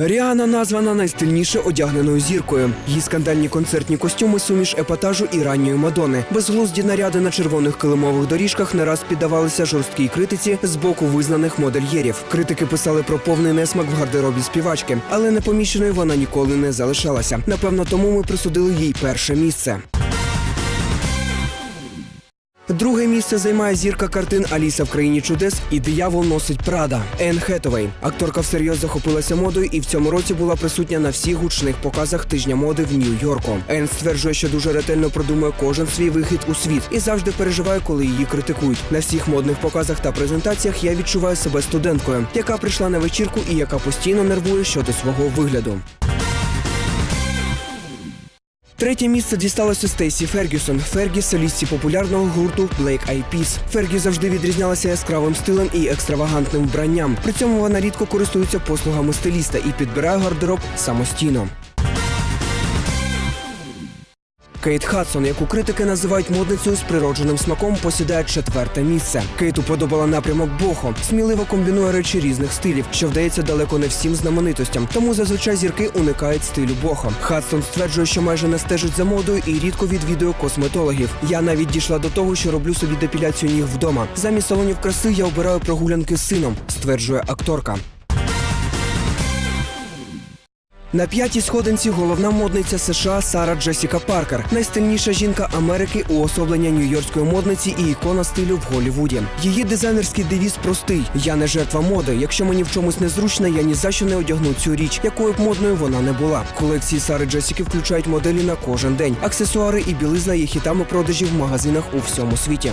Ріана названа найстильніше одягненою зіркою. Її скандальні концертні костюми суміш епатажу і ранньої Мадони. Безглузді наряди на червоних килимових доріжках не раз піддавалися жорсткій критиці з боку визнаних модельєрів. Критики писали про повний несмак в гардеробі співачки, але непоміченою вона ніколи не залишалася. Напевно, тому ми присудили їй перше місце. Друге місце займає зірка картин Аліса в країні чудес і диявол носить Прада. Енн Хетовей. Акторка всерйоз захопилася модою і в цьому році була присутня на всіх гучних показах тижня моди в Нью-Йорку. Енн стверджує, що дуже ретельно продумує кожен свій вихід у світ і завжди переживає, коли її критикують. На всіх модних показах та презентаціях я відчуваю себе студенткою, яка прийшла на вечірку і яка постійно нервує щодо свого вигляду. Третє місце дісталося Стейсі Фергюсон. Фергі солістці популярного гурту Black Eyed Peas. Фергі завжди відрізнялася яскравим стилем і екстравагантним вбранням. При цьому вона рідко користується послугами стиліста і підбирає гардероб самостійно. Кейт Хадсон, яку критики називають модницею з природженим смаком, посідає четверте місце. Кейт уподобала напрямок бохо, сміливо комбінує речі різних стилів, що вдається далеко не всім знаменитостям. Тому зазвичай зірки уникають стилю бохо. Хадсон стверджує, що майже не стежить за модою і рідко відвідує косметологів. Я навіть дійшла до того, що роблю собі депіляцію ніг вдома. Замість салонів краси я обираю прогулянки з сином, стверджує акторка. На п'ятій сходинці головна модниця США Сара Джесіка Паркер, найстильніша жінка Америки уособлення нью-йоркської модниці і ікона стилю в Голлівуді. Її дизайнерський девіз простий: я не жертва моди. Якщо мені в чомусь незручно, я ні за що не одягну цю річ, якою б модною вона не була. Колекції Сари Джесіки включають моделі на кожен день. Аксесуари і білизна є хітами продажів в магазинах у всьому світі.